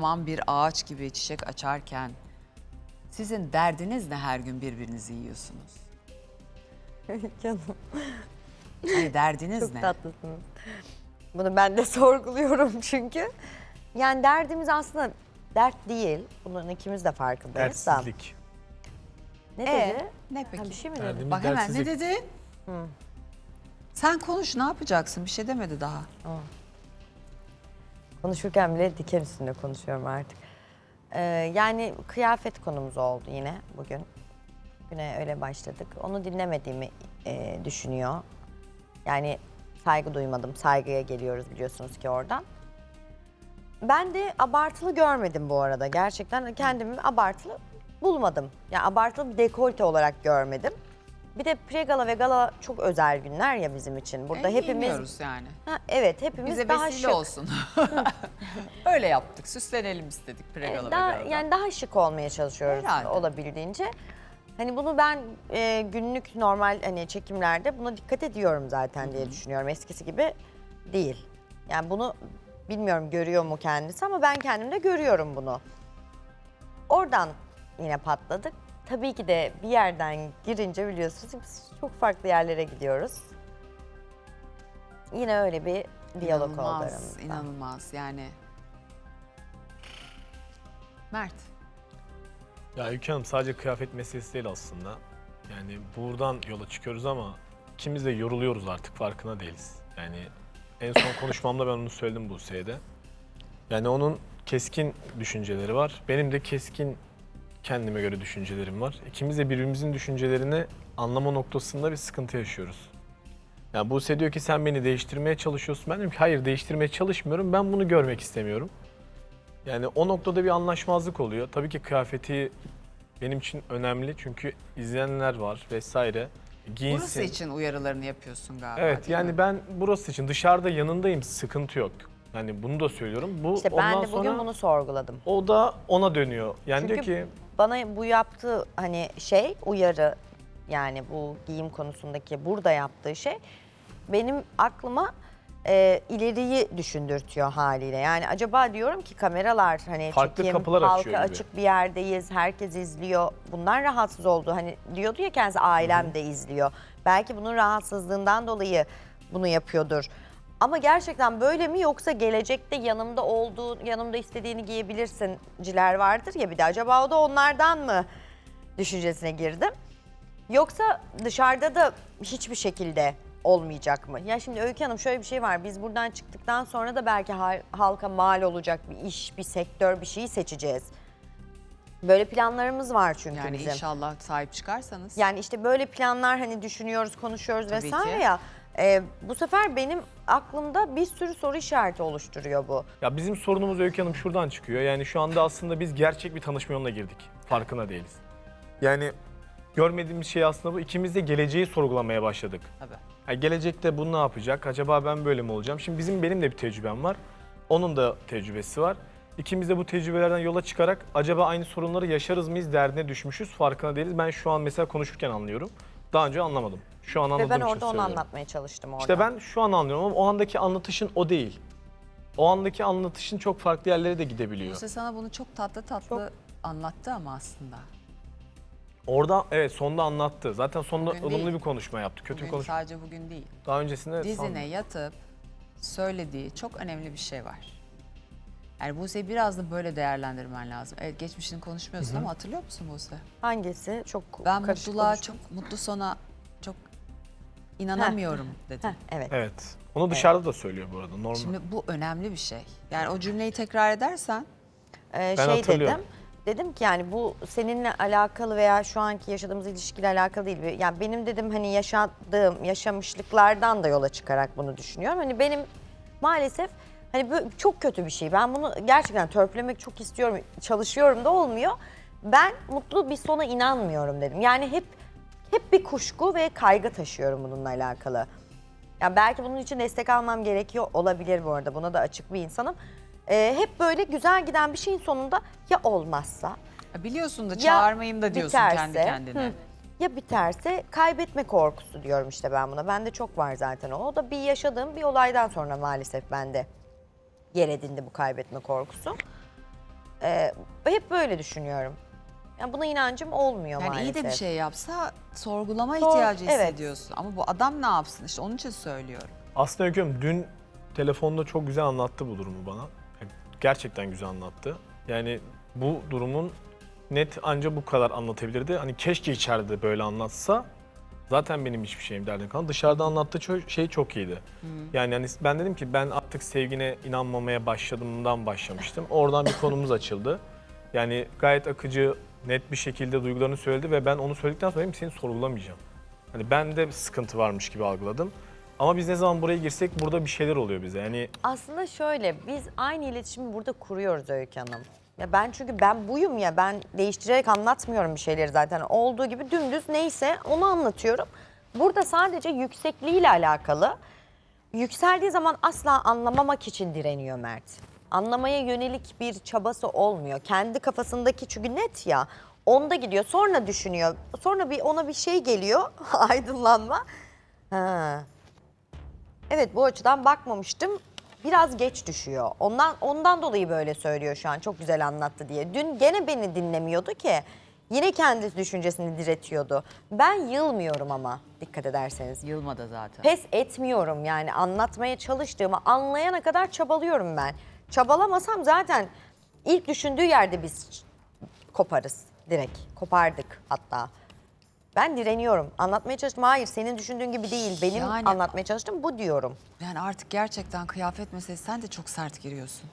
Aman bir ağaç gibi çiçek açarken sizin derdiniz ne her gün birbirinizi yiyorsunuz? Canım Hani derdiniz çok ne? tatlısınız. Bunu ben de sorguluyorum çünkü. Yani derdimiz aslında dert değil. Bunun ikimiz de farkındayız da. Dertsizlik. Ne Ee, dedi? ne Ha, peki? bir şey mi dedi? Derdimiz Bak hemen ne dertsizlik. dedi? Sen konuş ne yapacaksın? Bir şey demedi daha. Konuşurken bile diken üstünde konuşuyorum artık. Ee, yani kıyafet konumuz oldu yine bugün. Güne öyle başladık. Onu dinlemediğimi e, düşünüyor. Yani saygı duymadım. Saygıya geliyoruz biliyorsunuz ki oradan. Ben de abartılı görmedim bu arada. Gerçekten kendimi abartılı bulmadım. Yani abartılı bir dekolte olarak görmedim. Bir de pre-gala ve gala çok özel günler ya bizim için. Burada E, hepimiz... bilmiyoruz yani. Ha, evet hepimiz Bize daha vesile şık. olsun. Öyle yaptık. Süslenelim istedik pregala ve daha, galada. yani daha şık olmaya çalışıyoruz Herhalde. olabildiğince. Hani bunu ben e, günlük normal hani çekimlerde buna dikkat ediyorum zaten diye düşünüyorum. Eskisi gibi değil. Yani bunu bilmiyorum görüyor mu kendisi ama ben kendimde görüyorum bunu. Oradan yine patladık. Tabii ki de bir yerden girince biliyorsunuz biz çok farklı yerlere gidiyoruz. Yine öyle bir diyalog oldu İnanılmaz, aramızda. inanılmaz yani. Mert. Ya Öykü Hanım sadece kıyafet meselesi değil aslında. Yani buradan yola çıkıyoruz ama ikimiz de yoruluyoruz artık farkına değiliz. Yani en son konuşmamda ben onu söyledim Buse'ye de. Yani onun keskin düşünceleri var. Benim de keskin kendime göre düşüncelerim var. İkimiz de birbirimizin düşüncelerini anlama noktasında bir sıkıntı yaşıyoruz. Yani Buse diyor ki sen beni değiştirmeye çalışıyorsun. Ben diyorum ki hayır değiştirmeye çalışmıyorum. Ben bunu görmek istemiyorum. Yani o noktada bir anlaşmazlık oluyor. Tabii ki kıyafeti benim için önemli çünkü izleyenler var vesaire. Giyinsin. Burası için uyarılarını yapıyorsun galiba. Evet değil mi? yani ben burası için dışarıda yanındayım sıkıntı yok. Yani bunu da söylüyorum. Bu İşte ben ondan de bugün sonra bunu sorguladım. o da ona dönüyor. Yani Çünkü diyor ki bana bu yaptığı hani şey uyarı yani bu giyim konusundaki burada yaptığı şey benim aklıma e, ileriyi düşündürtüyor haliyle. Yani acaba diyorum ki kameralar hani Farklı çekim, kapılar halka açıyor gibi. açık bir yerdeyiz, herkes izliyor. Bundan rahatsız oldu. Hani diyordu ya kendisi ailem de izliyor. Belki bunun rahatsızlığından dolayı bunu yapıyordur. Ama gerçekten böyle mi yoksa gelecekte yanımda olduğu, yanımda istediğini giyebilirsinciler vardır ya bir de acaba o da onlardan mı düşüncesine girdim. Yoksa dışarıda da hiçbir şekilde olmayacak mı? Ya şimdi Öykü Hanım şöyle bir şey var. Biz buradan çıktıktan sonra da belki hal- halka mal olacak bir iş, bir sektör, bir şeyi seçeceğiz. Böyle planlarımız var çünkü Yani bizim. inşallah sahip çıkarsanız. Yani işte böyle planlar hani düşünüyoruz, konuşuyoruz Tabii vesaire ki. ya. E, bu sefer benim aklımda bir sürü soru işareti oluşturuyor bu. ya bizim sorunumuz Öykü Hanım şuradan çıkıyor. Yani şu anda aslında biz gerçek bir tanışma yoluna girdik. Farkına değiliz. Yani görmediğimiz şey aslında bu. İkimiz de geleceği sorgulamaya başladık. Tabii. Ya gelecekte bu ne yapacak? Acaba ben böyle mi olacağım? Şimdi bizim benim de bir tecrübem var. Onun da tecrübesi var. İkimiz de bu tecrübelerden yola çıkarak acaba aynı sorunları yaşarız mıyız derdine düşmüşüz. Farkına değiliz. Ben şu an mesela konuşurken anlıyorum. Daha önce anlamadım. Şu an anladığım Ve ben için orada onu söylüyorum. anlatmaya çalıştım orada. İşte ben şu an anlıyorum ama o andaki anlatışın o değil. O andaki anlatışın çok farklı yerlere de gidebiliyor. Buse sana bunu çok tatlı tatlı anlattı ama aslında. Orada evet sonda anlattı. Zaten sonda Bugün ılımlı değil. bir konuşma yaptı. Kötü bir Bugün konuşma. sadece bugün değil. Daha öncesinde Dizine sandım. yatıp söylediği çok önemli bir şey var. Yani Buse'yi biraz da böyle değerlendirmen lazım. Evet geçmişini konuşmuyorsun ama hatırlıyor musun Buse? Hangisi? Çok Ben mutluluğa konuştum. çok, mutlu sona çok inanamıyorum dedim. Heh, evet. Evet. Onu dışarıda da söylüyor bu arada. Normal. Şimdi bu önemli bir şey. Yani o cümleyi tekrar edersen Ee, Ben şey hatırlıyorum. dedim. Dedim ki yani bu seninle alakalı veya şu anki yaşadığımız ilişkiyle alakalı değil. Yani benim dedim hani yaşadığım yaşamışlıklardan da yola çıkarak bunu düşünüyorum. Hani benim maalesef hani bu çok kötü bir şey. Ben bunu gerçekten törpülemek çok istiyorum. Çalışıyorum da olmuyor. Ben mutlu bir sona inanmıyorum dedim. Yani hep hep bir kuşku ve kaygı taşıyorum bununla alakalı. Ya belki bunun için destek almam gerekiyor olabilir bu arada. Buna da açık bir insanım. Ee, hep böyle güzel giden bir şeyin sonunda ya olmazsa biliyorsun da ya çağırmayayım da diyorsun biterse, kendi kendine. hı, ya biterse kaybetme korkusu diyorum işte ben buna. Bende çok var zaten o. O da bir yaşadığım bir olaydan sonra maalesef bende yer edindi bu kaybetme korkusu. hep böyle düşünüyorum. Yani buna inancım olmuyor Yani maalesef. iyi de bir şey yapsa sorgulama Sor- ihtiyacı evet. hissediyorsun. Ama bu adam ne yapsın işte onun için söylüyorum. Aslında Öykü Hanım dün telefonda çok güzel anlattı bu durumu bana. Gerçekten güzel anlattı. Yani bu durumun net anca bu kadar anlatabilirdi. Hani keşke içeride de böyle anlatsa zaten benim hiçbir şeyim derdine kalmadı. Dışarıda anlattığı şey çok iyiydi. Yani hani ben dedim ki ben artık sevgine inanmamaya başladığımdan başlamıştım. Oradan bir konumuz açıldı. Yani gayet akıcı, net bir şekilde duygularını söyledi ve ben onu söyledikten sonra dedim ki seni sorgulamayacağım. Hani bende bir sıkıntı varmış gibi algıladım. Ama biz ne zaman buraya girsek burada bir şeyler oluyor bize. Yani Aslında şöyle biz aynı iletişimi burada kuruyoruz Öykü Hanım. Ya ben çünkü ben buyum ya ben değiştirerek anlatmıyorum bir şeyleri zaten. Olduğu gibi dümdüz neyse onu anlatıyorum. Burada sadece yüksekliğiyle alakalı. Yükseldiği zaman asla anlamamak için direniyor Mert. Anlamaya yönelik bir çabası olmuyor. Kendi kafasındaki çünkü net ya. Onda gidiyor sonra düşünüyor. Sonra bir ona bir şey geliyor aydınlanma. Ha, Evet bu açıdan bakmamıştım. Biraz geç düşüyor. Ondan ondan dolayı böyle söylüyor şu an. Çok güzel anlattı diye. Dün gene beni dinlemiyordu ki. Yine kendi düşüncesini diretiyordu. Ben yılmıyorum ama dikkat ederseniz. Yılmadı zaten. Pes etmiyorum yani anlatmaya çalıştığımı anlayana kadar çabalıyorum ben. Çabalamasam zaten ilk düşündüğü yerde biz koparız direkt. Kopardık hatta. Ben direniyorum. Anlatmaya çalıştım. Hayır senin düşündüğün gibi değil. Benim Yani- anlatmaya çalıştım bu diyorum. Yani artık gerçekten kıyafet meselesi sen de çok sert giriyorsun.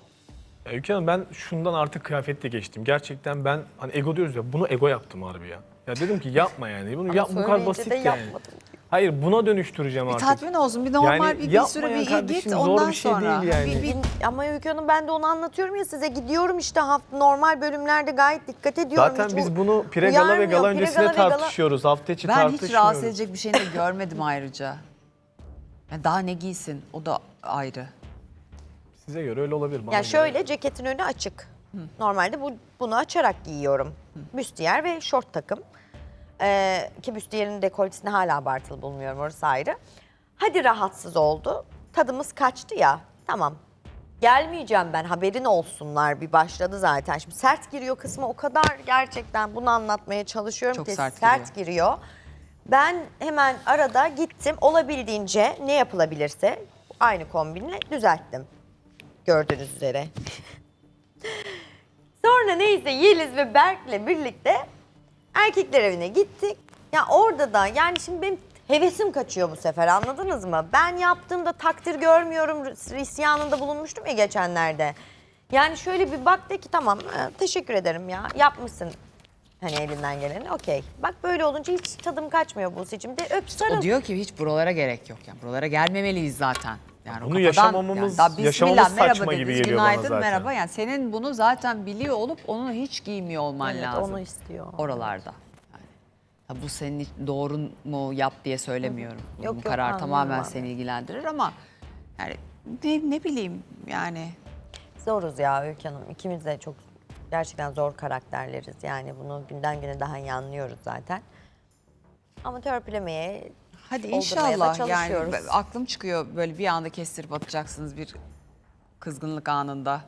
Ya Öykü Hanım ben şundan artık kıyafetle geçtim. Gerçekten ben hani ego diyoruz ya bunu ego yaptım harbi ya. Ya dedim ki yapma yani. Bunu yap, bu kadar söyleyince basit de yani. yapmadım. Hayır buna dönüştüreceğim Bir artık. tatmin olsun bir normal Yani bir, bir süre ya bir kardeşim, git zor ondan bir şey sonra. değil yani. Bir- bir- Ama Öykü Hanım ben de onu anlatıyorum ya size. Gidiyorum işte hafta normal bölümlerde gayet dikkat ediyorum. Zaten Hiç biz u- bunu pre-gala ve uyarmıyor. gala Pre-gala öncesinde ve gala- tartışıyoruz. Hafta içi ben tartışmıyoruz. hiç rahatsız edecek bir şeyini de görmedim ayrıca. Yani daha ne giysin o da ayrı. Size göre öyle olabilir. Bana Ya göre. şöyle ceketin önü açık. Normalde bu, bunu açarak giyiyorum. Büstiyer ve şort takım. Ee, ki büstiyerin dekoltesini hala abartılı bulmuyorum orası ayrı. Hadi rahatsız oldu. Tadımız kaçtı ya. Tamam. Gelmeyeceğim ben haberin olsunlar bir başladı zaten. Şimdi sert giriyor kısmı o kadar gerçekten bunu anlatmaya çalışıyorum Çok ki sert giriyor. Ben hemen arada gittim olabildiğince ne yapılabilirse aynı kombinle düzelttim. Gördüğünüz üzere. Sonra neyse Yeliz ve Berk'le birlikte erkekler evine gittik. Ya orada da yani şimdi benim hevesim kaçıyor bu sefer anladınız mı? Ben yaptığımda takdir görmüyorum isyanında bulunmuştum ya geçenlerde. Yani şöyle bir bak de ki tamam e, teşekkür ederim ya yapmışsın hani elinden geleni okey. Bak böyle olunca hiç tadım kaçmıyor bu seçimde öp sarıl. O diyor ki hiç buralara gerek yok. Yani buralara gelmemeliyiz zaten. Yani Bunu kafadan- yaşamamamız- daha yaşamamız bismillah, merhaba saçma gibi dediniz, geliyor bana günaydın, zaten. merhaba. Yani senin bunu zaten biliyor olup onu hiç giymiyor olman Evet, lazım. onu istiyor. Oralarda. Yani. Ha, bu senin doğru mu yap diye söylemiyorum. Yok, bu yok, karar anladım tamamen de. seni ilgilendirir ama yani ne, ne bileyim yani Zoruz ya Öykü Hanım. İkimiz de çok gerçekten zor karakterleriz. Yani bunu günden güne daha iyi anlıyoruz zaten. Ama törpülemeye hadi inşallah yani çalışıyoruz. aklım çıkıyor böyle bir anda kestirip atacaksınız bir kızgınlık anında.